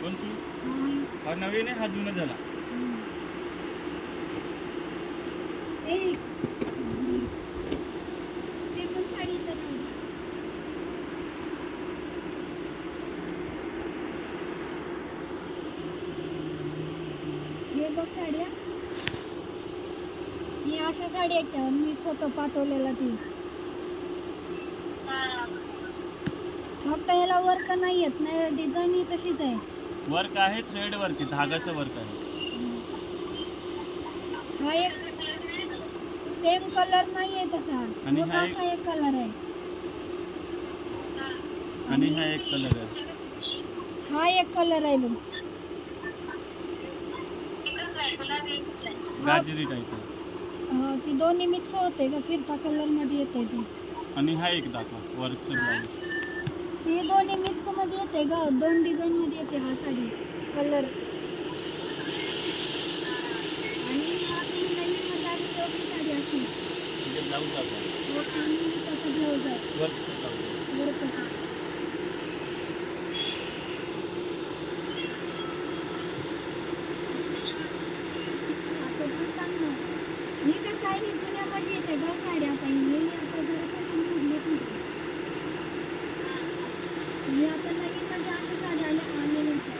कोणती. हा नवीन आहे हा जुना झाला. हे बघ साड्या. ही अशा साड्या आहेत त्या मी फोटो पाठवलेला ती. फक्त ह्याला वर्क नाही येत नाही डिझाईन ही तशीच आहे. वर्क आहे थ्रेड वर्क आहे धागाचं वर्क आहे. हा एक सेम कलर नाही आहे तसा. आणि हा एक- कलर आहे. आणि हा एक कलर आहे. हा एक कलर आहे बघ. गाजरी टाईप आहे. ती दोन्ही मिक्स होते का? फिरता कलरमध्ये येते ती. आणि हा एक दाखवा वर्कचं ब्लाऊज ती दोन्ही मिक्समध्ये येते ग. दोन डिझाईन मध्ये येते हा साडी. कलर आणि हा ती नवीन मध्ये आली तेवढी साडी अशी. म्हणजे ब्लाऊज हो, तसं ब्लाऊज आहे? आता तू सांग ना. ही कसं आहे, ही जुन्यामध्ये येते ग साड्या आता ही ही आता जरा fashion मोडलीत ना. ही आता नवीनमध्ये अशा साड्या आल्या आलेल्या आहेत.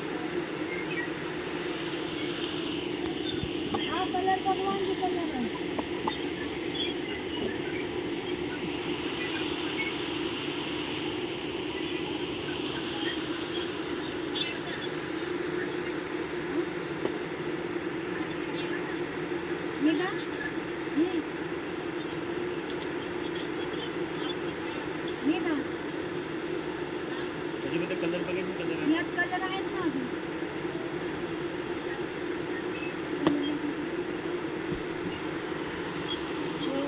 हा कलर बघ वांगी कलर आहे हे का हे हे का त्याच्यामध्ये कलर बघायचे कलर आहे? यात कलर आहेत ना अजून. हो.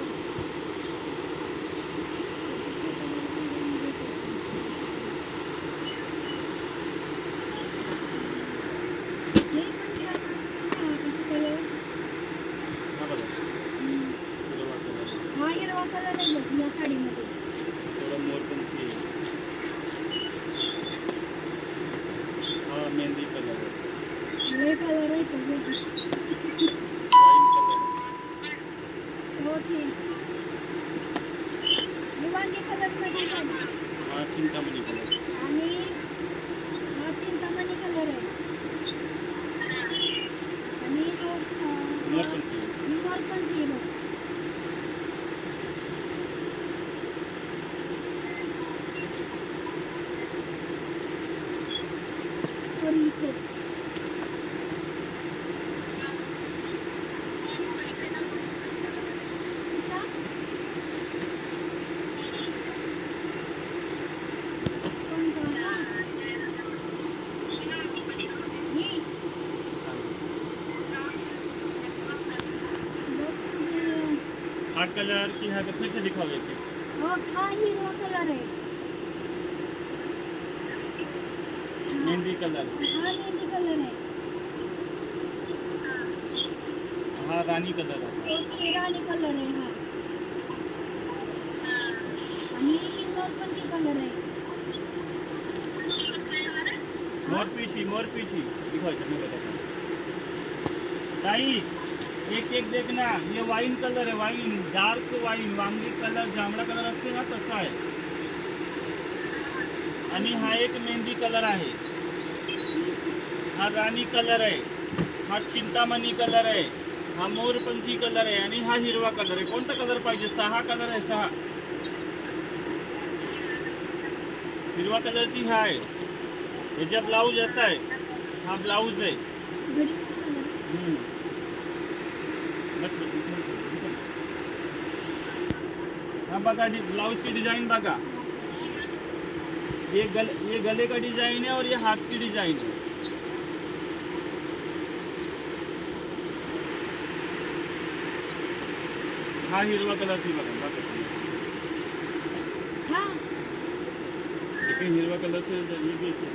बघा. हा हिरवा कलर आहे बघ या साडीमध्ये थोडा मोरपंखी आहे हा मेहंदी कलर आहे लय कलर आहे तो बघ. वाईन कलर हो ठीक ही वांगी कलरमध्ये साडी हा चिंतामणी कलर आणि हा चिंतामणी कलर आहे आणि ही मोरपंखी आहे बघ. परी set. का? कोणता? हा. ही. बघ तुझे- हा कलर की हा फिर से दिखाओ एक हो, हा हिरवा कलर आहे मेहंदी कलर। हा मेहंदी कलर आहे हा राणी कलर आहे ओके राणी कलर आहे हा। आणि ही। मोरपंखी कलर आहे मोरपीशी मोरपीशी दिखाओ चटनी बताता ताई एक एक देखना ये वाइन कलर है वाइन डार्क वाइन वांगी कलर जांभळा कलर असते ना तसा आहे. आणि हा एक मेहंदी कलर आहे. हा राणी कलर आहे. हा चिंतामणी कलर आहे. हा मोरपंखी कलर आहे आणि हा हिरवा कलर आहे. कोणता कलर पाहिजे? सहा कलर आहे सहा. हिरवा कलरची हा आहे. याचा ब्लाऊज असा आहे हा ब्लाऊज आहे. ब्लाउज की डिज़ाइन बगा। ये गल, ये गले का डिज़ाइन है और ये हाथ की डिज़ाइन है। हा हिरवा कलर कलरची बघा हाँ। लेकिन हिरवा कलर से ये भी अच्छा